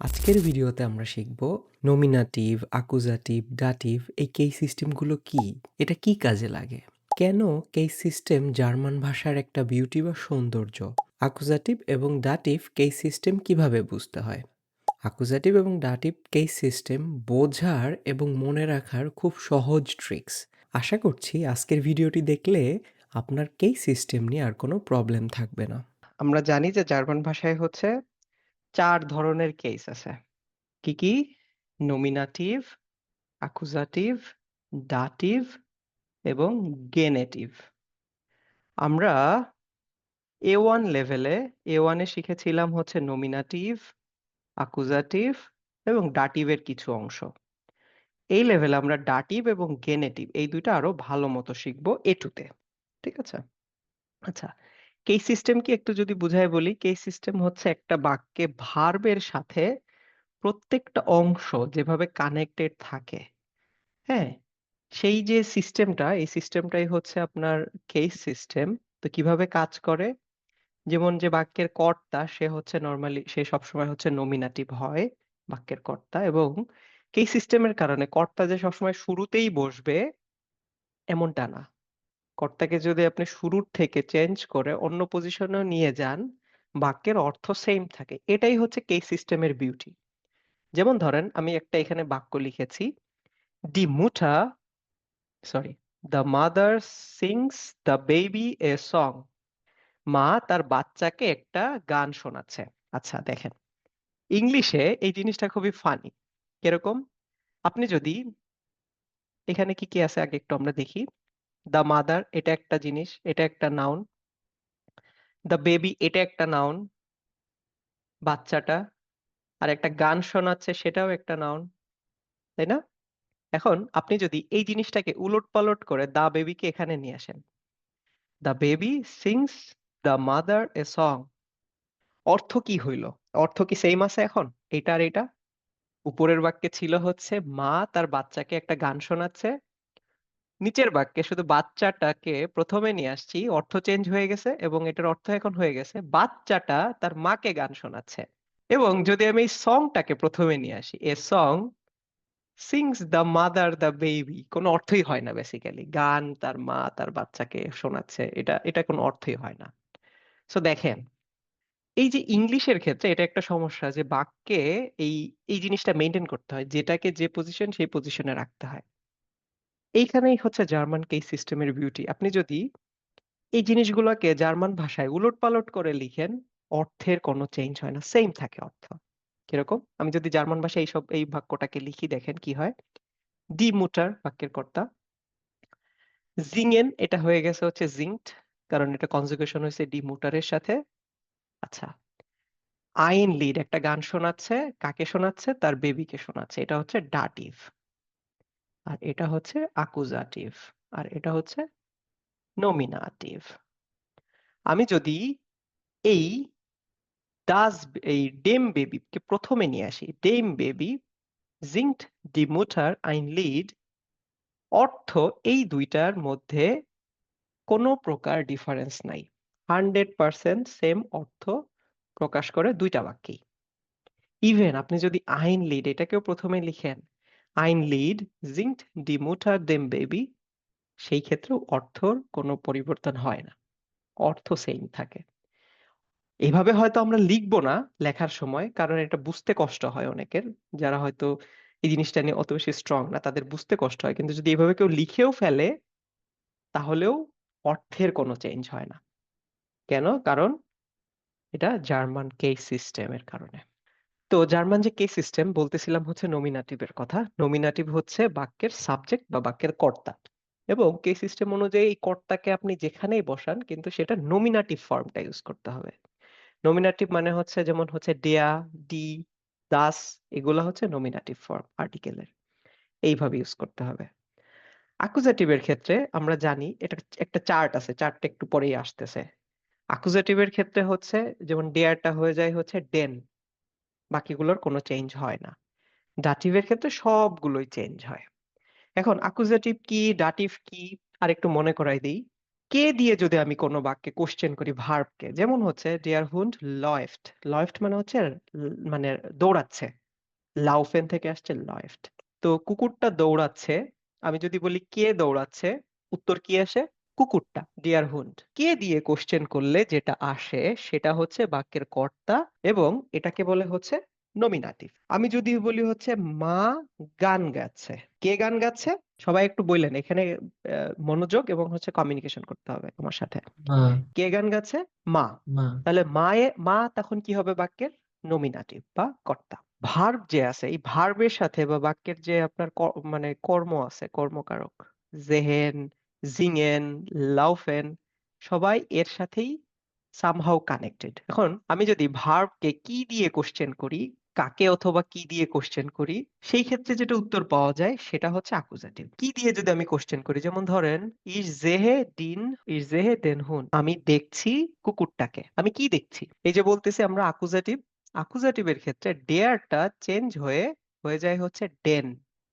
আজকের ভিডিওতে আমরা শিখব নমিনাটিভ, আকুজাটিভ, ডাটিভ এই কেই সিস্টেমগুলো কি? এটা কি কাজে লাগে? কেন কেই সিস্টেম জার্মান ভাষার একটা বিউটি বা সৌন্দর্য? আকুজাটিভ এবং ডাটিভ কেই সিস্টেম কীভাবে বুঝতে হয়? আকুজাটিভ এবং ডাটিভ কেই সিস্টেম বোঝার এবং মনে রাখার খুব সহজ ট্রিক্স আশা করছি আজকের ভিডিওটি দেখলে আপনার কেই সিস্টেম নিয়ে আর কোনো প্রবলেম থাকবে না আমরা জানি যে জার্মান ভাষায় হচ্ছে চার ধরনের কেস আছে। কি কি? নমিনাটিভ আকুজাটিভ ডাটিভ এবং গেনেটিভ আমরা এ ওয়ান লেভেলে এ ওয়ানে শিখেছিলাম হচ্ছে নমিনাটিভ আকুজাটিভ এবং ডাটিভের কিছু অংশ। এই লেভেলে আমরা ডাটিভ এবং গেনেটিভ এই দুইটা আরও ভালো মতো শিখব এ টুতে ঠিক আছে? আচ্ছা কেস সিস্টেম কি একটু যদি বুঝাই বলি, কেস সিস্টেম হচ্ছে একটা বাক্যে ভার্বের সাথে প্রত্যেকটা অংশ যেভাবে কানেক্টেড থাকে। হ্যাঁ? সেই যে সিস্টেমটা, এই সিস্টেমটাই হচ্ছে আপনার কেস সিস্টেম। তো কীভাবে কাজ করে? যেমন যে বাক্যের কর্তা, সে হচ্ছে নর্মালি, সে সবসময় হচ্ছে নমিনাটিভ হয় বাক্যের কর্তা এবং কেস সিস্টেমের কারণে কর্তা যে সবসময় শুরুতেই বসবে, এমনটা না। কর্তাকে যদি আপনি শুরুর থেকে চেঞ্জ করে অন্য পজিশনেও নিয়ে যান, বাক্যের অর্থ সেম থাকে। এটাই হচ্ছে কেস সিস্টেমের বিউটি যেমন ধরেন, আমি একটা এখানে বাক্য লিখেছি, দি মুঠা sorry the mother sings the baby a song মা তার বাচ্চাকে একটা গান শোনাচ্ছে। আচ্ছা দেখেন। ইংলিশে এই জিনিসটা খুবই ফানি কীরকম? আপনি যদি, এখানে কি কি আছে? আগে একটু আমরা দেখি। দ্য মাদার এটা একটা জিনিস, এটা একটা নাউন দ্য বেবি এটা একটা নাউন বাচ্চাটা, আর একটা গান শোনাচ্ছে, সেটাও একটা নাউন তাই না? এখন আপনি যদি এই জিনিসটাকে উলট পালট করে দা বেবিকে এখানে নিয়ে আসেন। The baby sings the mother a song অর্থ কি হইল? অর্থ কি সেম আছে এখন? এটা আর এটা? উপরের বাক্যে ছিল হচ্ছে, মা তার বাচ্চাকে একটা গান শোনাচ্ছে নিচের বাক্যে শুধু বাচ্চাটাকে প্রথমে নিয়ে আসছি, অর্থ চেঞ্জ হয়ে গেছে এবং এটার অর্থ এখন হয়ে গেছে, বাচ্চাটা তার মাকে গান শোনাচ্ছে। এবং যদি আমি এই সংটাকে প্রথমে নিয়ে আসি, a song sings the mother the baby কোনো অর্থই হয় না বেসিক্যালি গান তার মা তার বাচ্চাকে শোনাচ্ছে, এটা এটা কোনো অর্থই হয় না। সো দেখেন, এই যে ইংলিশের ক্ষেত্রে এটা একটা সমস্যা যে বাক্যে এই এই জিনিসটা মেনটেন করতে হয়, যেটাকে যে পজিশন সেই পজিশনে রাখতে হয়। এইখানেই হচ্ছে জার্মান কেস সিস্টেমের বিউটি আপনি যদি এই জিনিসগুলোকে জার্মান ভাষায় উলট পালট করে লিখেন, অর্থের কোনো চেঞ্জ হয় না। সেম থাকে অর্থ। কীরকম? আমি যদি জার্মান ভাষায় এইসব, এই বাক্যটাকে লিখি, দেখেন কি হয়। ডি মুটার বাক্যের কর্তা। জিংএন এটা হয়ে গেছে হচ্ছে জিংট কারণ এটা কনজুগেশন হয়েছে ডি মুটারের সাথে। আচ্ছা আইন লিড একটা গান শোনাচ্ছে, কাকে শোনাচ্ছে? তার বেবিকে শোনাচ্ছে। এটা হচ্ছে ডাটিভ। আর এটা হচ্ছে আকুজাটিভ আর এটা হচ্ছে নমিনাটিভ আমি যদি এই ডাস এই ডেম বেবিকে প্রথমে নিয়ে আসি ডেম বেবি জিংট ডি মুটার আইন লিড অর্থ এই দুইটার মধ্যে কোনো প্রকার ডিফারেন্স নাই। হান্ড্রেড পার্সেন্ট সেম অর্থ প্রকাশ করে দুইটা বাক্যেই। ইভেন আপনি যদি আইন লিড এটাকেও প্রথমে লিখেন আইন লিড জিংট ডি মুটার দেম বেবি সেই ক্ষেত্রেও অর্থর কোনো পরিবর্তন হয় না, অর্থ সেম থাকে। এভাবে হয়তো আমরা লিখব না লেখার সময়, কারণ এটা বুঝতে কষ্ট হয় অনেকের, যারা হয়তো এই জিনিসটা নিয়ে অত বেশি স্ট্রং না, তাদের বুঝতে কষ্ট হয়। কিন্তু যদি এভাবে কেউ লিখেও ফেলে, তাহলেও অর্থের কোনো চেঞ্জ হয় না। কেন? কারণ এটা জার্মান কেস সিস্টেমের কারণে। তো জার্মান যে কেস সিস্টেম বলতেছিলাম হচ্ছে নমিনাটিভের কথা। নমিনাটিভ হচ্ছে বাক্যের সাবজেক্ট বা বাক্যের কর্তা। এবং কেস সিস্টেম অনুযায়ী এই কর্তাকে আপনি যেখানেই বসান, কিন্তু সেটা নমিনাটিভ ফর্মটা ইউজ করতে হবে। নমিনাটিভ মানে হচ্ছে যেমন হচ্ছে ডেয়া ডি দাস, এগুলা হচ্ছে নমিনাটিভ ফর্ম আর্টিকেলের এইভাবে ইউজ করতে হবে। আকুজাটিভের ক্ষেত্রে আমরা জানি এটা একটা চার্ট আছে চার্টটা একটু পরেই আসতেছে। আকুজাটিভের ক্ষেত্রে হচ্ছে যেমন ডেয়ারটা হয়ে যায় হচ্ছে ডেন বাকিগুলোর কোনো চেঞ্জ হয় না। ডাটিভের ক্ষেত্রে সবগুলোই চেঞ্জ হয়। এখন আকুজাটিভ কি ডাটিভ কি আর একটু মনে করাই দিই। কে দিয়ে যদি আমি কোনো বাক্যে কোশ্চেন করি ভার্বকে যেমন হচ্ছে ডিয়ার হুন্ড লয়েফট লয়েফট মানে হচ্ছে মানে দৌড়াচ্ছে। লাউফেন থেকে আসছে লয়েফট তো কুকুরটা দৌড়াচ্ছে। আমি যদি বলি, কে দৌড়াচ্ছে? উত্তর কি আসে? কুকুরটা ডিয়ার হুন্ড। কে দিয়ে কোশ্চেন করলে যেটা আসে সেটা হচ্ছে বাক্যের কর্তা এবং এটাকে বলে হচ্ছে নমিনাটিভ আমি যদি বলি হচ্ছে মা গান গাচ্ছে। কে গান গাচ্ছে? সবাই একটু বললেন এখানে মনোযোগ এবং হচ্ছে কমিউনিকেশন করতে হবে তোমার সাথে। কে গান গাচ্ছে? মা। তাহলে মায়ে মা তখন কি হবে বাক্যের? নমিনাটিভ বা কর্তা। ভার্ব যে আছে এই ভার্বের সাথে বা বাক্যের যে আপনার মানে কর্ম আছে কর্মকারক জেহেন জিঙেন লাউফেন সবাই এর সাথেই সামহাউ কানেক্টেড এখন আমি যদি ভার্বকে কি দিয়ে কোশ্চেন করি, কাকে অথবা কি দিয়ে কোশ্চেন করি, সেই ক্ষেত্রে যেটা উত্তর পাওয়া যায় সেটা হচ্ছে আকুজাটিভ কি দিয়ে যদি আমি কোশ্চেন করি, যেমন ধরেন ইস জেহে দিন ইস জেহে দেন হুন আমি দেখছি কুকুরটাকে। আমি কি দেখছি? এই যে বলতেছি আমরা আকুজাটিভ আকুজাটিভের ক্ষেত্রে ডেয়ারটা চেঞ্জ হয়ে হয়ে যায় হচ্ছে ডেন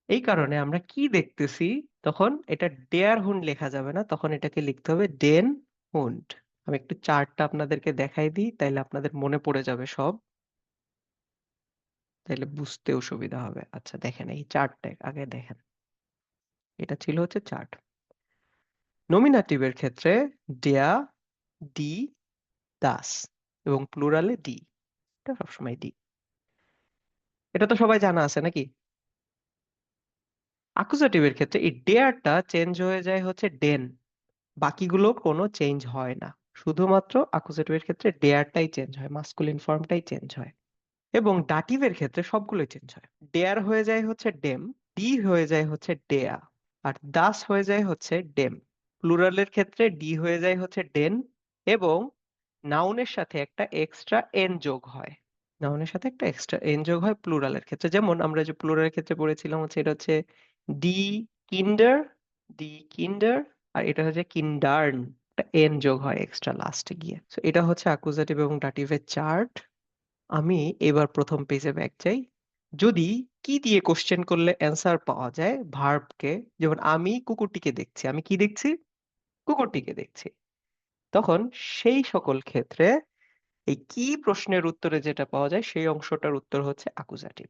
এই কারণে আমরা কি দেখতেছি? তখন এটা ডেয়ার হুন্ড লেখা যাবে না, তখন এটাকে লিখতে হবে ডেন হুন্ড আমি একটু চার্টটা আপনাদেরকে দেখাই দিই, তাইলে আপনাদের মনে পড়ে যাবে সব। তাইলে বুঝতেও সুবিধা হবে। আচ্ছা দেখেন এই চার্টটা আগে দেখেন। এটা ছিল হচ্ছে চার্ট। নমিনাটিভের ক্ষেত্রে ডেয়া ডি দাস এবং প্লুরালে ডি এটা সবসময় ডি এটা তো সবাই জানা আছে নাকি? আকুজাটিভের ক্ষেত্রে এই ডেয়ারটা চেঞ্জ হয়ে যায় হচ্ছে ডেন বাকিগুলো কোনো চেঞ্জ হয় না। শুধুমাত্র আকুজেটিভের ক্ষেত্রে ডেয়ারটাই চেঞ্জ হয় মাস্কুলিন ফর্মটাই চেঞ্জ হয়। এবং ডাটিভের ক্ষেত্রে সবগুলোই চেঞ্জ হয়। ডেয়ার হয়ে যায় হচ্ছে ডেম ডি হয়ে যায় হচ্ছে ডেয়া আর দাস হয়ে যায় হচ্ছে ডেম প্লুরালের ক্ষেত্রে ডি হয়ে যায় হচ্ছে ডেন এবং নাউনের সাথে একটা এক্সট্রা এন যোগ হয়। নাউনের সাথে একটা এক্সট্রা এন যোগ হয় প্লুরালের ক্ষেত্রে। যেমন আমরা যে প্লুরালের ক্ষেত্রে পড়েছিলাম হচ্ছে এটা হচ্ছে ডি কিন্ডার ডি কিন্ডার আর এটা হচ্ছে কিন্ডার্ন এন যোগ হয় এক্সট্রা লাস্টে গিয়ে। তো এটা হচ্ছে আকুজাটিভ এবং ডাটিভের চার্ট আমি এবার প্রথম পেজে ব্যাক যাই। যদি কি দিয়ে কোশ্চেন করলে অ্যান্সার পাওয়া যায় ভার্বকে যেমন আমি কুকুরটিকে দেখছি, আমি কি দেখছি? কুকুরটিকে দেখছি। তখন সেই সকল ক্ষেত্রে এই কি প্রশ্নের উত্তরে যেটা পাওয়া যায়, সেই অংশটার উত্তর হচ্ছে আকুজাটিভ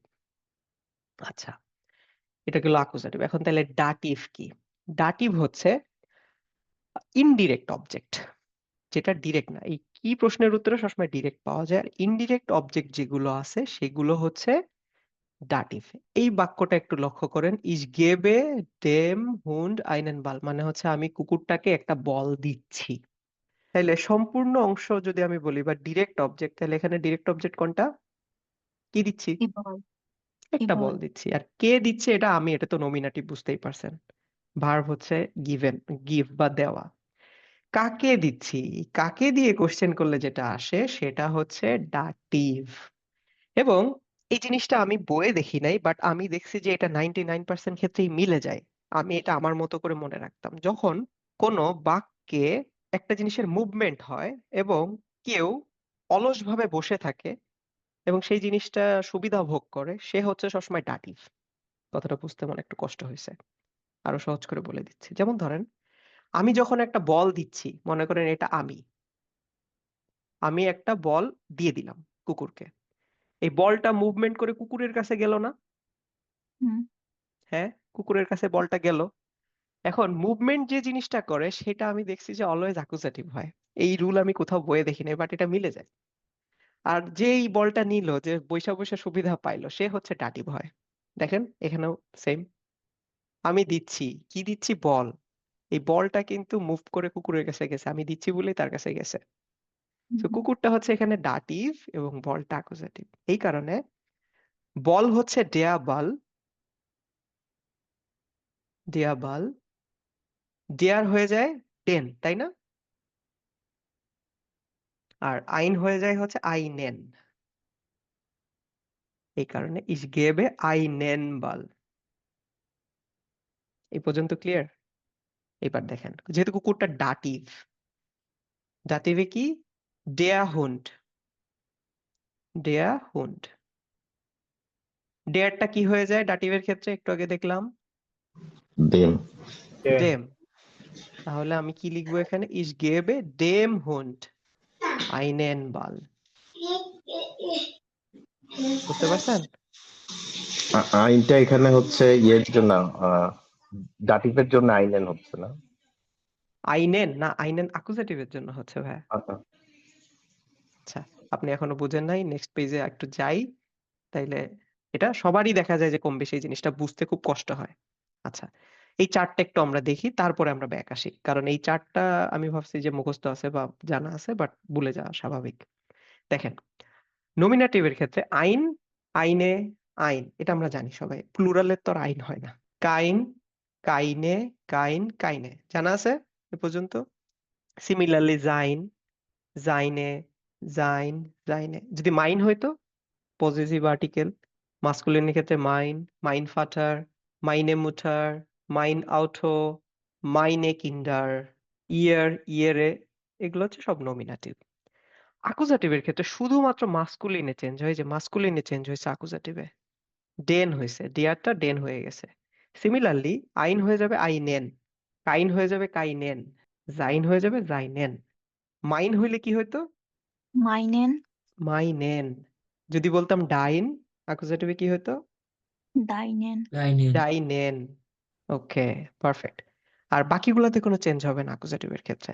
আচ্ছা এটা গেল আকুজাটিভ এখন তাহলে ডাটিভ কি? ডাটিভ হচ্ছে ইনডিরেক্ট অবজেক্ট যেটা ডিরেক্ট না। এই কি প্রশ্নের উত্তরে সবসময় ডিরেক্ট পাওয়া যায়। আর ইনডিরেক্ট অবজেক্ট যেগুলো আছে, সেগুলো হচ্ছে ডাটিভ এই বাক্যটা একটু লক্ষ্য করেন। ইস গেবে, ডেম, হুন্ড আইনেন বাল মানে হচ্ছে আমি কুকুরটাকে একটা বল দিচ্ছি। তাহলে সম্পূর্ণ অংশ যদি আমি বলি, বা ডিরেক্ট অবজেক্ট তাহলে এখানে ডিরেক্ট অবজেক্ট কোনটা? কি দিচ্ছি? একটা বল বল দিচ্ছি। আর কে দিচ্ছে এটা আমি এটা তো নমিনাটিভ বুঝতেই পারছেন। ভার্ব হচ্ছে গিভেন গিভ বা দেওয়া। কাকে দিচ্ছি? কাকে দিয়ে কোশ্চেন করলে যেটা আসে সেটা হচ্ছে ডাটিভ এবং এই জিনিসটা আমি বইয়ে দেখি নাই বাট আমি দেখছি যে এটা নাইনটি নাইন পার্সেন্ট ক্ষেত্রেই মিলে যায়। আমি এটা আমার মতো করে মনে রাখতাম। যখন কোনো বাক্যে একটা জিনিসের মুভমেন্ট হয় এবং কেউ অলসভাবে বসে থাকে এবং সেই জিনিসটা সুবিধা ভোগ করে সে হচ্ছে সবসময় ডাটিভ কথাটা বুঝতে মনে একটু কষ্ট হয়েছে। আরও সহজ করে বলে দিচ্ছি। যেমন ধরেন আমি যখন একটা বল দিচ্ছি মনে করেন এটা আমি। আমি একটা বল দিয়ে দিলাম কুকুরকে। এই বলটা মুভমেন্ট করে কুকুরের কাছে গেল না? হ্যাঁ কুকুরের কাছে বলটা গেল। এখন মুভমেন্ট যে জিনিসটা করে সেটা আমি দেখছি যে অলওয়েজ অ্যাকুজেটিভ হয়। এই রুল আমি কোথাও বইয়ে দেখি নাই বাট এটা মিলে যায়। আর যে এই বলটা নিল যে বৈশা বৈশা সুবিধা পাইলো সে হচ্ছে ডাটিভ হয় দেখেন এখানেও সেম আমি দিচ্ছি। কি দিচ্ছি? বল। এই বলটা কিন্তু মুভ করে কুকুরের কাছে গেছে। আমি দিচ্ছি বলেই তার কাছে গেছে। তো কুকুরটা হচ্ছে এখানে ডাটিভ এবং বলটা অ্যাকুজেটিভ এই কারণে বল হচ্ছে ডেয়া বাল ডেয়া বাল ডেয়ার হয়ে যায় টেন তাই না? আর আইন হয়ে যায় হচ্ছে আইনেন এই কারণে ইস গেবে আইনেন বাল এই পর্যন্ত ক্লিয়ার এবার দেখেন যেহেতু কুকুরটা ডাটিভ ডাটিভে কি? ডেয়া হুন্ড ডেয়া হুন্ড ডেয়ারটা কি হয়ে যায় ডাটিভের ক্ষেত্রে? একটু আগে দেখলাম। Dem ডেম তাহলে আমি কি লিখব এখানে? ইস গেবে ডেম হুন্ড আইনেন বাল। বুঝতে পারছেন? আইনটা এখানে হচ্ছে ইয়ের জন্য ডাটিভের জন্য আইনেন হচ্ছে না? আইনেন? না আইনেন আকুজেটিভের জন্য হচ্ছে ভাই আচ্ছা আচ্ছা আপনি এখনও বুঝেন নাই নেক্সট পেজে একটু যাই। তাইলে এটা সবারই দেখা যায় যে কম বেশি এই জিনিসটা বুঝতে খুব কষ্ট হয়। আচ্ছা এই চার্টটা একটু আমরা দেখি, তারপরে আমরা ব্যাক আসি। কারণ এই চার্টটা আমি ভাবছি যে মুখস্থ আছে বা জানা আছে বাট ভুলে যাওয়া স্বাভাবিক। দেখেন নমিনেটিভের ক্ষেত্রে আইন, আইনে আইন, এটা আমরা জানি সবাই। প্লুরালের তো আইন হয় না। কাইন, কাইনে কাইন, কাইনে। জানা আছে এ পর্যন্ত? সিমিলারলি জাইন জাইনে জাইন জাইনে যদি মাইন হইতো পজিটিভ আর্টিকেল মাস্কুলিনের ক্ষেত্রে মাইন মাইন ফাটার, মাইনে মুটার মাইন আউটো মাইনে কিন্ডার ইয়ার ইয়ারে এগুলো হচ্ছে সব নমিনাটিভ আকুজাটিভের ক্ষেত্রে শুধুমাত্র মাস্কুলিনে চেঞ্জ হয় যে মাস্কুলিনে চেঞ্জ হয়েছে আকুজাটিভে ডেন হয়েছে ডিয়ারটা ডেন হয়ে গেছে। সিমিলারলি আইন হয়ে যাবে আইনেন। কাইন হয়ে যাবে কাইনেন। জাইন হয়ে যাবে জাইনেন। মাইন হইলে কি হইতো? মাইনেন। মাইনেন। যদি বলতাম ডাইন আকুজাটিভে কি হতো ডাইনেন। ডাইনেন। ওকে পারফেক্ট আর বাকিগুলোতে কোনো চেঞ্জ হবে না আকুজাটিভের ক্ষেত্রে?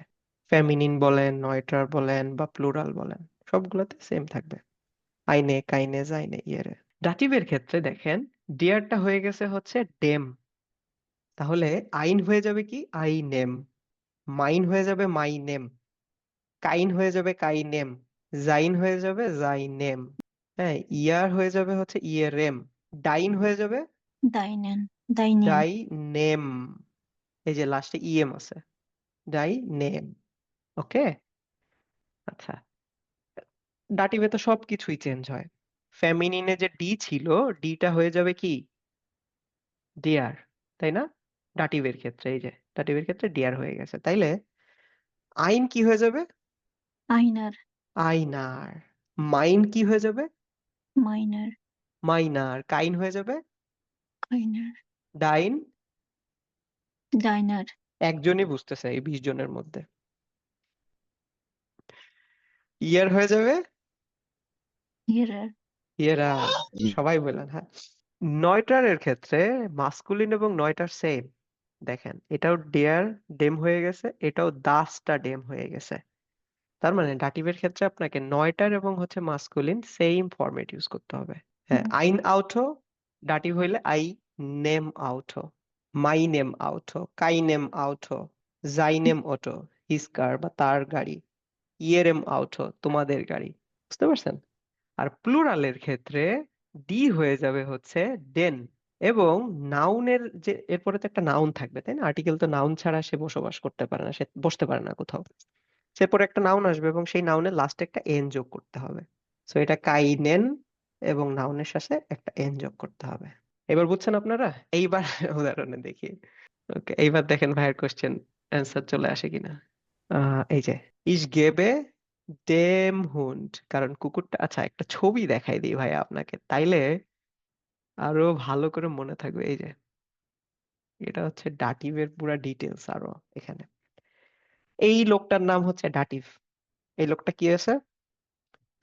ফেমিনিন বলেন নয়টার বলেন বা প্লুরাল বলেন সবগুলোতে সেম থাকবে। আইনে কাইনে জাইনে ইয়েরে ডাটিভের ক্ষেত্রে দেখেন ডিয়ারটা হয়ে গেছে হচ্ছে ডেম তাহলে আইন হয়ে যাবে কি? আই নেম মাইন হয়ে যাবে মাই নেম কাইন হয়ে যাবে কাই নেম জাইন হয়ে যাবে জাই নেম হ্যাঁ ইয়ার হয়ে যাবে হচ্ছে ইয়েরেম ডাইন হয়ে যাবে ডাইনেন ডাই নেম এই যে লাস্টে ইএম আছে ডাই নেম ওকে আচ্ছা। ডাটিভে তো সবকিছুই চেঞ্জ হয়। ফেমিনিনে যে ডি ছিল ডিটা হয়ে যাবে কি? ডিয়ার তাই না? ডাটিভের ক্ষেত্রে এই যে ডাটিভের ক্ষেত্রে ডিয়ার হয়ে গেছে। তাইলে আইন কি হয়ে যাবে? আইনার আইনার মাইন কি হয়ে যাবে? মাইনার মাইনার কাইন হয়ে যাবে? কাইনার ডাইন? ডাইনার। একজনই বুঝতেছে এই বিশ জনের মধ্যে। ইয়ার হয়ে যাবে? ইয়েরা সবাই বললেন হ্যাঁ। নয়টারের ক্ষেত্রে মাস্কুলিন এবং নয়টার সেম দেখেন এটাও ডেয়ার ডেম হয়ে গেছে এটাও দাসটা ডেম হয়ে গেছে। তার মানে ডাটিভের ক্ষেত্রে আপনাকে নয়টার এবং হচ্ছে মাস্কুলিন সেম ফরম্যাট ইউজ করতে হবে। হ্যাঁ। আইন আউটো ডাটিভ হইলে আই আউটো মাই নেম আউটো কাই নেম আউটো জাই নেম অটো হিজ কার বা তার গাড়ি। ইয়েরেম আউটো তোমাদের গাড়ি। বুঝতে পারছেন? আর প্লুরালের ক্ষেত্রে ডি হয়ে যাবে হচ্ছে ডেন এবং নাউনের যে, এরপরে তো একটা নাউন থাকবে, তাই না? আর্টিকেল তো নাউন ছাড়া সে বসবাস করতে পারে না, সে বসতে পারে না কোথাও। সেরপরে একটা নাউন আসবে এবং সেই নাউনের লাস্টে একটা এন যোগ করতে হবে। সো এটা কাইনেন এবং নাউনের সাথে একটা এন যোগ করতে হবে। এবার বুঝছেন আপনারা? এইবার উদাহরণে দেখি। ওকে এইবার দেখেন ভাইয়ের কোশ্চেন অ্যান্সার চলে আসে কিনা। আহ এই যে ইস গেবে ডেম হুন্ড কারণ কুকুরটা আচ্ছা একটা ছবি দেখাই দিই ভাই আপনাকে। তাইলে আরও ভালো করে মনে থাকবে। এই যে এটা হচ্ছে ডাটিভের পুরা ডিটেলস আরও এখানে। এই লোকটার নাম হচ্ছে ডাটিভ। এই লোকটা কি আছে?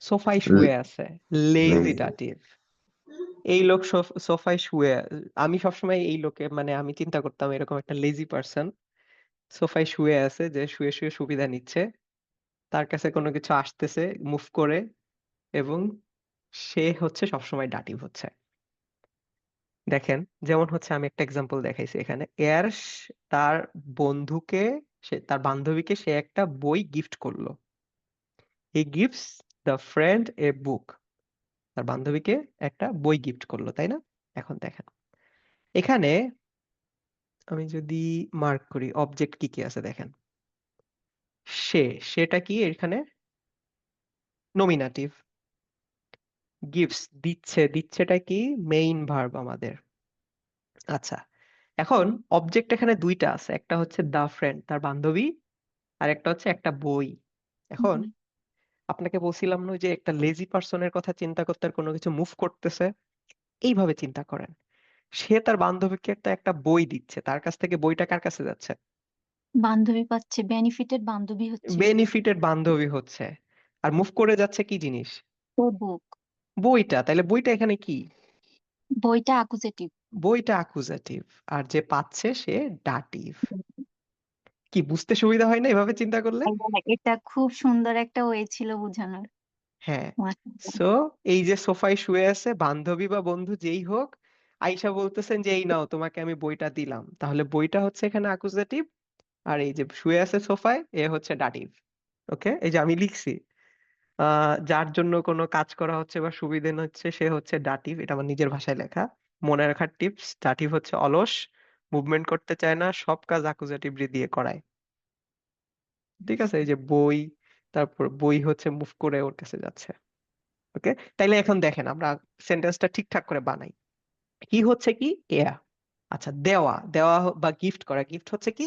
সোফায় শুয়ে আছে। লেজি ডাটিভ। এই লোক সোফ- সোফায় শুয়ে, আমি সবসময় এই লোকে মানে আমি চিন্তা করতাম এরকম একটা লেজি পার্সন সোফায় শুয়ে আছে, যে শুয়ে শুয়ে সুবিধা নিচ্ছে। তার কাছে কোনো কিছু আসতেছে মুভ করে এবং সে হচ্ছে সবসময় ডাটিভ হচ্ছে। দেখেন, যেমন হচ্ছে আমি একটা এক্সাম্পল দেখাইছি এখানে। এর তার বন্ধুকে সে, তার বান্ধবীকে সে একটা বই গিফট করল। He gives the friend a book তার বান্ধবীকে একটা বই গিফট করল তাই না? এখন দেখেন। এখানে আমি যদি মার্ক করি অবজেক্ট কি কি আছে দেখেন? সে সেটা কি এখানে? নমিনাটিভ গিভস দিচ্ছে দিচ্ছেটা কি? মেইন ভার্ব আমাদের। আচ্ছা এখন অবজেক্ট এখানে দুইটা আছে একটা হচ্ছে দা ফ্রেন্ড তার বান্ধবী আর একটা হচ্ছে একটা বই। এখন। আপনাকে বলছিলাম না যে একটা লেজি পার্সনের কথা চিন্তা করতে আর কোনো কিছু মুভ করতেছে? এইভাবে চিন্তা করেন। সে তার বান্ধবীকে একটা একটা বই দিচ্ছে। তার কাছ থেকে বইটা কার কাছে যাচ্ছে? বান্ধবী পাচ্ছে বেনিফিটেড বান্ধবী হচ্ছে। বেনিফিটেড বান্ধবী হচ্ছে। আর মুভ করে যাচ্ছে কি জিনিস? বুক বইটা। তাহলে বইটা এখানে কি? বইটা অ্যাকুজেটিভ বইটা অ্যাকুজেটিভ আর যে পাচ্ছে সে ডাটিভ কি বুঝতে সুবিধা হয় না এভাবে চিন্তা করলে? এটা খুব সুন্দর একটা ওয়ে ছিল বোঝানোর। হ্যাঁ সো এই যে সোফায় শুয়ে আছে বান্ধবী বা বন্ধু যেই হোক আইসা বলতেছেন যে এই নাও তোমাকে আমি বইটা দিলাম। তাহলে বইটা হচ্ছে এখানে অ্যাকুজেটিভ আর এই যে শুয়ে আছে সোফায় এ হচ্ছে ডাটিভ ওকে এই যে আমি লিখছি আহ যার জন্য কোনো কাজ করা হচ্ছে বা সুবিধে হচ্ছে সে হচ্ছে ডাটিভ এটা আমার নিজের ভাষায় লেখা। মনে রাখার টিপস ডাটিভ হচ্ছে অলস মুভমেন্ট করতে চায় না সব কাজ অ্যাকুজেটিভ দিয়ে করায়। ঠিক আছে? এই যে বই তারপর বই হচ্ছে মুভ করে ওর কাছে যাচ্ছে। ওকে তাইলে এখন দেখেন আমরা সেন্টেন্সটা ঠিকঠাক করে বানাই। কি হচ্ছে কি? এয়া। আচ্ছা দেওয়া। দেওয়া বা গিফট করা। গিফট হচ্ছে কি?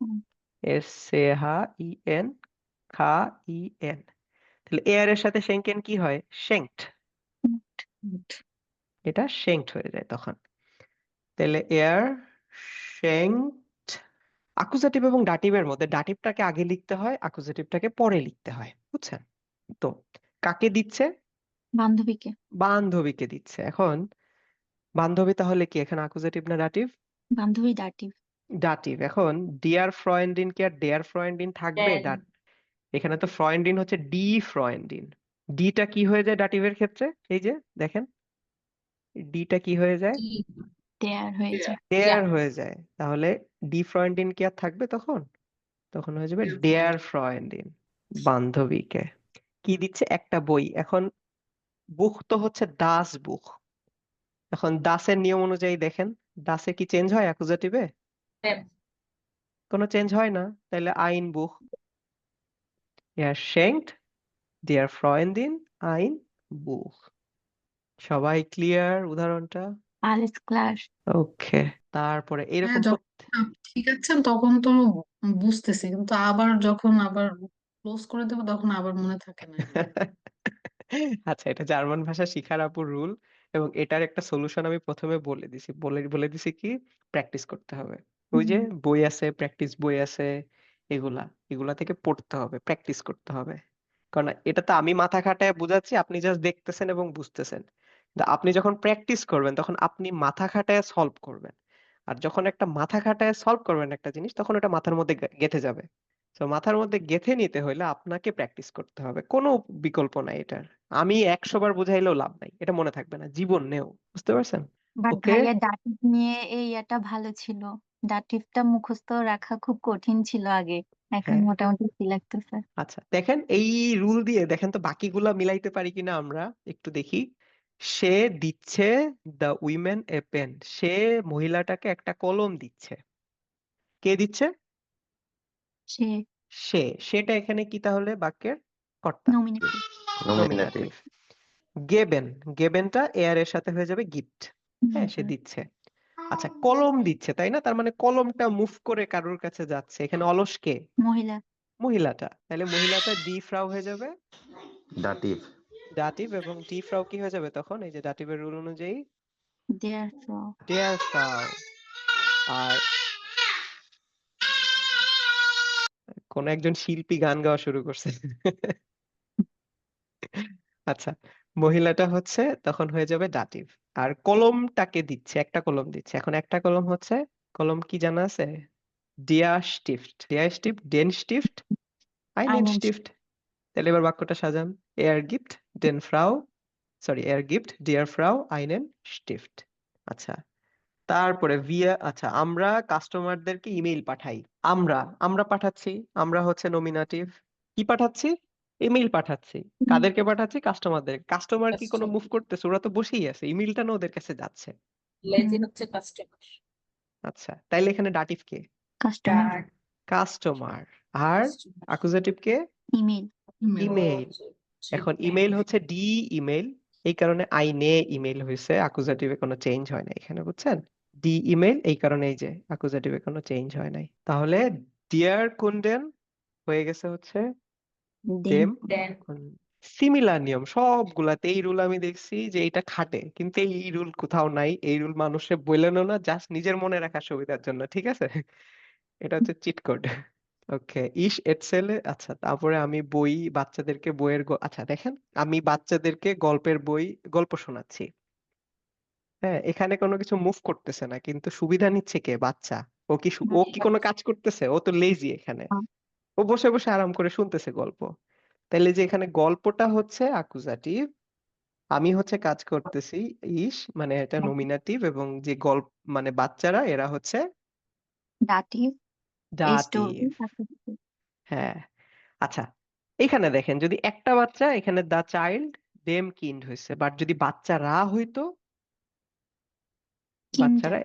হুম। এস সে হা ই এন খা ই এন তাহলে এয়ার এর সাথে schenken কি হয়? schenkt এটা schenkt হয়ে যায় তখন। তাহলে এয়ার schenkt আকুজেটিভ এবং ডাটিভের মধ্যে ডাটিভটাকে আগে লিখতে হয় আকুজেটিভটাকে পরে লিখতে হয় বুঝছেন? তো কাকে দিচ্ছে? বান্ধবীকে। বান্ধবীকে দিচ্ছে। এখন বান্ধবী তাহলে কি এখানে অ্যাকুজেটিভ না ডাটিভ বান্ধবী ডাটিভ ডাটিভ এখন ডিয়ার ফ্রয়েন্ডিন কি আর ডেয়ার ফ্রয়েন্ডিন থাকবে? ডাট এখানে তো ফ্রয়েন্ডিন হচ্ছে ডি ফ্রয়েন্ডিন ডিটা কি হয়ে যায় ডাটিভের ক্ষেত্রে? এই যে দেখেন। ডিটা কি হয়ে যায়? দেয়ার হয়ে যায়। ডেয়ার হয়ে যায়। তাহলে ডি ফ্রয়েন্ডিন কি আর থাকবে তখন? তখন হয়ে যাবে ডেয়ার ফ্রয়েন্ডিন বান্ধবীকে। কি দিচ্ছে? একটা বই। এখন বুক তো হচ্ছে দাস বুক এখন দাসের নিয়ম অনুযায়ী দেখেন। দাসে কি চেঞ্জ হয় অ্যাকুজেটিভে কোনো চেঞ্জ হয় না। তাহলে আইন বুক। Er schenkt der Freundin ein Buch. সবাই ক্লিয়ার উদাহরণটা? আলেস ক্লাস ওকে তারপরে এরকম যখন- ঠিক আছে তখন তো বুঝতেছি কিন্তু আবার যখন আবার ক্লোজ করে দেবো তখন আবার মনে থাকে না আচ্ছা এটা জার্মান ভাষা শিখার আপুর রুল এবং এটার একটা সলিউশন আমি প্রথমে বলে দিছি বলে বলে দিছি কি প্র্যাকটিস করতে হবে। ওই যে বই আছে প্র্যাকটিস বই আছে এগুলা এগুলা থেকে পড়তে হবে প্র্যাকটিস করতে হবে। কারণ এটা তো আমি মাথা খাটায় বুঝাচ্ছি আপনি জাস্ট দেখতেছেন এবং বুঝতেছেন। কিন্তু আপনি যখন প্র্যাকটিস করবেন তখন আপনি মাথা খাটায় সলভ করবেন। আর যখন একটা মাথা খাটায় সলভ করবেন একটা জিনিস তখন ওটা মাথার মধ্যে গেঁথে যাবে। তো মাথার মধ্যে গেঁথে নিতে হলে আপনাকে প্র্যাকটিস করতে হবে। কোনো বিকল্প নাই এটার। আমি একশো বার বুঝাইলেও লাভ নাই। এটা মনে থাকবে না। জীবন নেও। বুঝতে পারছেন? But okay? ভাইয়া ডাটিভ নিয়ে এই এটা ভালো ছিল। ডাটিভটা মুখস্থ রাখা খুব কঠিন ছিল আগে। এখন হ্যাঁ। মোটামুটি লাগতেছে। আচ্ছা দেখেন এই রুল দিয়ে দেখেন তো বাকিগুলা মিলাইতে পারি কিনা আমরা? একটু দেখি। সে দিচ্ছে দ্য উইমেন এ পেন সে মহিলাটাকে একটা কলম দিচ্ছে। কে দিচ্ছে? সে। সে। সেটা এখানে কি তাহলে বাক্যের কর্তা? নমিনেটিভ নমিনেটিভ গেবেন। গেবেনটা এয়ার এর সাথে হয়ে যাবে গিফট। হ্যাঁ সে দিচ্ছে। আচ্ছা কলম দিচ্ছে তাই না? তার মানে কলমটা মুভ করে কারোর কাছে যাচ্ছে? এখানে অলস কে? মহিলা। মহিলাটা। তাহলে মহিলাটা ডি ফ্রাউ হয়ে যাবে? ডাটিভ ডাটিভ এবং ডি ফ্রাউ কি হয়ে যাবে তখন? এই যে ডাটিভের রুল অনুযায়ী? দেয়ার ফ্রো ডেয়ার ফ্রাউ আর কোন একজন শিল্পী গান গাওয়া শুরু করছে। আচ্ছা মহিলাটা হচ্ছে তখন হয়ে যাবে ডাটিভ আর কলমটাকে দিচ্ছে একটা কলম দিচ্ছে। এখন একটা কলম হচ্ছে কলম কি জানা আছে? ডিয়ার স্টিফট ডিয়ার স্টিফট ডেন স্টিফট আইনেন স্টিফট তাহলে এবার বাক্যটা সাজান। এয়ার গিফট ডেন ফ্রাউ সরি এয়ার গিফট ডিয়ার ফ্রাউ আইনেন স্টিফট। আচ্ছা তারপরে ভিয়া আচ্ছা আমরা কাস্টমারদেরকে ইমেইল পাঠাই। আমরা আমরা পাঠাচ্ছি আমরা হচ্ছে নমিনাটিভ। কি পাঠাচ্ছি? ইমেইল পাঠাচ্ছি। কাদেরকে পাঠাচ্ছি? কাস্টমারদের। কাস্টমার কি কোনো মুভ করতেছে? ওরা তো বসেই আছে ইমেইলটা না ওদের কাছে যাচ্ছে। লেজি হচ্ছে কাস্টমার আচ্ছা তাইলে এখানে ডাটিভ কে? কাস্টমার কাস্টমার আর অ্যাকুজেটিভ কে? ইমেল ইমেইল এখন ইমেইল হচ্ছে ডি ইমেইল এই কারণে আই নে ইমেইল হয়েছে অ্যাকুজেটিভে কোনো চেঞ্জ হয় না এখানে বুঝছেন? ডি ইমেইল এই কারণে এই যে অ্যাকুজেটিভে কোনো চেঞ্জ হয় নাই। তাহলে ডিয়ার কুন্ডেন হয়ে গেছে হচ্ছে দেম সিমিলার নিয়ম সবগুলাতে এই রুল আমি দেখছি যে এটা খাটে কিন্তু এই রুল কোথাও নাই এই রুল মানুষে বললেনও না জাস্ট নিজের মনে রাখার সুবিধার জন্য ঠিক আছে? এটা হচ্ছে চিট কোড ওকে ইস এটসেলে আচ্ছা তারপরে আমি বই বাচ্চাদেরকে বইয়ের গ- আচ্ছা দেখেন আমি বাচ্চাদেরকে গল্পের বই গল্প শোনাচ্ছি। হ্যাঁ এখানে কোনো কিছু মুভ করতেছে না কিন্তু সুবিধা নিচ্ছে কে? বাচ্চা। ও কি সু- ও কি কোনো কাজ করতেছে? ও তো লেজি এখানে। হ্যাঁ। ও বসে বসে আরাম করে শুনতেছে গল্প। তাইলে যে এখানে গল্পটা হচ্ছে আকুজাটিভ আমি হচ্ছে কাজ করতেছি ইস মানে এটা হ্যাঁ। নমিনাটিভ এবং যে গল্প মানে বাচ্চারা এরা হচ্ছে দাটিভ হ্যাঁ আচ্ছা এখানে দেখেন যদি একটা বাচ্চা এখানে দা চাইল্ড দেম কিন্ড হয়েছে বাট যদি বাচ্চারা হইতো বাচ্চারা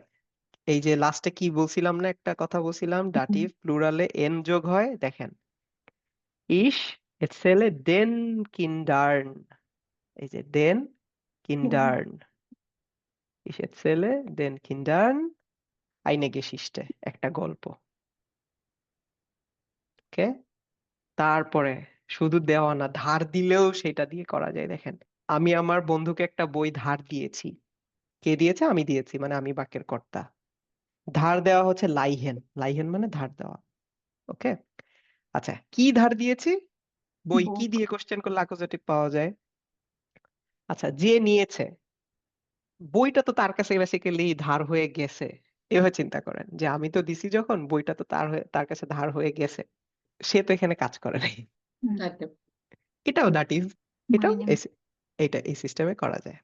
এই যে লাস্টে কি বলছিলাম না একটা কথা বলছিলাম? ডাটিভ প্লুরালে এন যোগ হয় দেখেন ইস এটসেলে দেন কিন্ডার্ন এই যে দেন কিন্ডার্ন ইস এটসেলে দেন কিন্ডার্ন eine Geschichte একটা গল্প। ওকে তারপরে শুধু দেওয়া না ধার দিলেও সেটা দিয়ে করা যায়। দেখেন আমি আমার বন্ধুকে একটা বই ধার দিয়েছি। কে দিয়েছে? আমি দিয়েছি মানে আমি বাক্যের কর্তা। ধার দেওয়া হচ্ছে লাইহেন। লাইহেন মানে ধার দেওয়া। ওকে? আচ্ছা কি ধার দিয়েছি? বই কি দিয়ে কোশ্চেন করলে অ্যাকুজেটিভ পাওয়া যায়? আচ্ছা যে নিয়েছে বইটা তো তার কাছে বেসিক্যালি ধার হয়ে গেছে। এভাবে চিন্তা করেন যে আমি তো দিছি যখন বইটা তো তার হয়ে তার কাছে ধার হয়ে গেছে। সে তো এখানে কাজ করে নাই. এটাও দাটিভ এটাও Minimum. এই সি- এইটা এই সিস্টেমে করা যায়।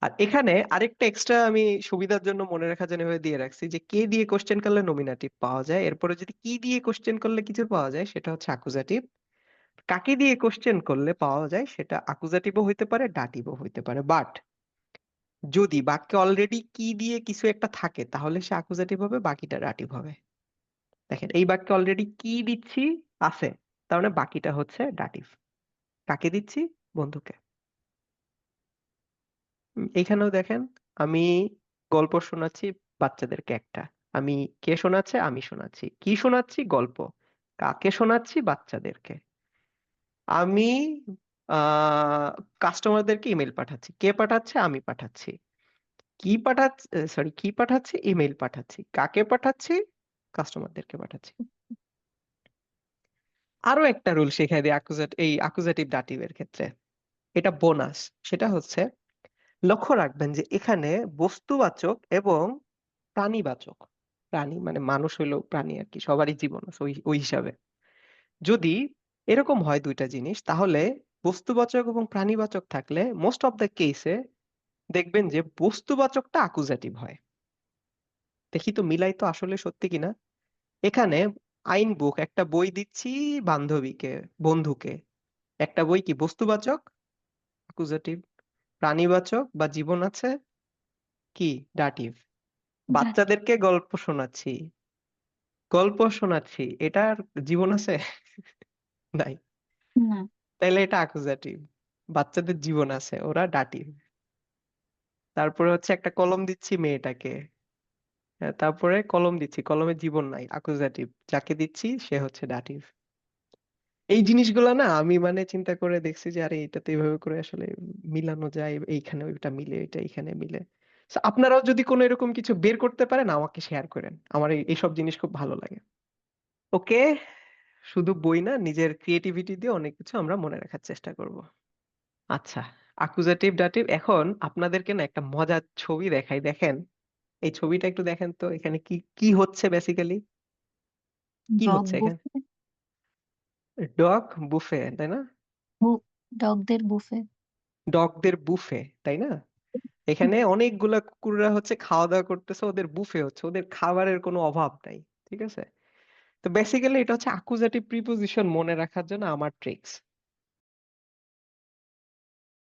আর এখানে আরেকটা এক্সট্রা আমি সুবিধার জন্য মনে রাখার জন্য এভাবে দিয়ে রাখছি যে কে দিয়ে কোশ্চেন করলে নমিনাটিভ পাওয়া যায়? এরপরে যদি কি দিয়ে কোশ্চেন করলে কিছু পাওয়া যায়? সেটা হচ্ছে আকুজাটিভ কাকে দিয়ে কোশ্চেন করলে পাওয়া যায়? সেটা আকুজাটিভও হইতে পারে ডাটিভও হইতে পারে। বাট যদি বাক্যে অলরেডি কি দিয়ে কিছু একটা থাকে তাহলে সে আকুজাটিভ হবে বাকিটা ডাটিভ হবে। দেখেন, এই বাক্যে অলরেডি কি দিচ্ছি? আছে। তার মানে বাকিটা হচ্ছে ডাটিভ কাকে দিচ্ছি? বন্ধুকে। এইখানেও দেখেন, আমি গল্প শোনাচ্ছি বাচ্চাদেরকে একটা। আমি কে শোনাচ্ছে? আমি শোনাচ্ছি। কি শোনাচ্ছি? গল্প। কাকে শোনাচ্ছি? বাচ্চাদেরকে। আমি কাস্টমারদেরকে ইমেল পাঠাচ্ছি। কে পাঠাচ্ছে? আমি পাঠাচ্ছি। কি পাঠাচ্ছি সরি কি পাঠাচ্ছি? ইমেল পাঠাচ্ছি। কাকে পাঠাচ্ছি? কাস্টমারদেরকে পাঠাচ্ছি। আরও একটা রুল শিখাই দিই অ্যাকুজেট এই অ্যাকুজেটিভ ডাটিভের ক্ষেত্রে। এটা বোনাস সেটা হচ্ছে, লক্ষ্য রাখবেন যে এখানে বস্তুবাচক এবং প্রাণীবাচক। প্রাণী মানে মানুষ হইল প্রাণী আর কি, সবারই জীবন আছে ওই ওই হিসাবে। যদি এরকম হয় দুইটা জিনিস, তাহলে বস্তুবাচক এবং প্রাণীবাচক থাকলে মোস্ট অফ দ্য কেসে দেখবেন যে বস্তুবাচকটা আকুজেটিভ হয়। দেখি তো মিলাই তো আসলে সত্যি কিনা। এখানে আইন বুক একটা বই দিচ্ছি বান্ধবীকে বন্ধুকে। একটা বই কি বস্তুবাচক আকুজেটিভ প্রাণীবাচক বা জীবন আছে কি ডাটিভ বাচ্চাদেরকে গল্প শোনাচ্ছি। গল্প শোনাচ্ছি এটার জীবন আছে? নাই। তাইলে এটা আকুজেটিভ বাচ্চাদের জীবন আছে ওরা ডাটিভ তারপরে হচ্ছে একটা কলম দিচ্ছি মেয়েটাকে। তারপরে কলম দিচ্ছি। কলমে জীবন নাই আকুজেটিভ যাকে দিচ্ছি, সে হচ্ছে ডাটিভ এই জিনিসগুলো না, আমি মানে চিন্তা করে দেখছি যে, আরে এটা তো এইভাবে করে আসলে মিলানো যায়, এইখানে ওইটা মিলে, এটা এইখানে মিলে। আপনারাও যদি কোনো এরকম কিছু বের করতে পারেন, আমাকে শেয়ার করেন। আমার এই, এইসব জিনিস খুব ভালো লাগে। ওকে? শুধু বই না, নিজের ক্রিয়েটিভিটি দিয়ে অনেক কিছু আমরা মনে রাখার চেষ্টা করব। আচ্ছা আকুজেটিভ ডাটিভ এখন আপনাদেরকে না একটা মজার ছবি দেখাই, দেখেন। এই ছবিটা একটু দেখেন তো এখানে কি কি হচ্ছে বেসিক্যালি কি ডগ হচ্ছে এখানে? বুফে ডগ বুফে তাই না? ডগদের বুফে ডগদের বুফে তাই না? এখানে অনেকগুলা কুকুররা হচ্ছে খাওয়া দাওয়া করতেছে ওদের বুফে হচ্ছে ওদের খাবারের কোনো অভাব নাই ঠিক আছে? তো বেসিক্যালি এটা হচ্ছে আকুজেটিভ প্রিপোজিশন মনে রাখার জন্য আমার ট্রিক্স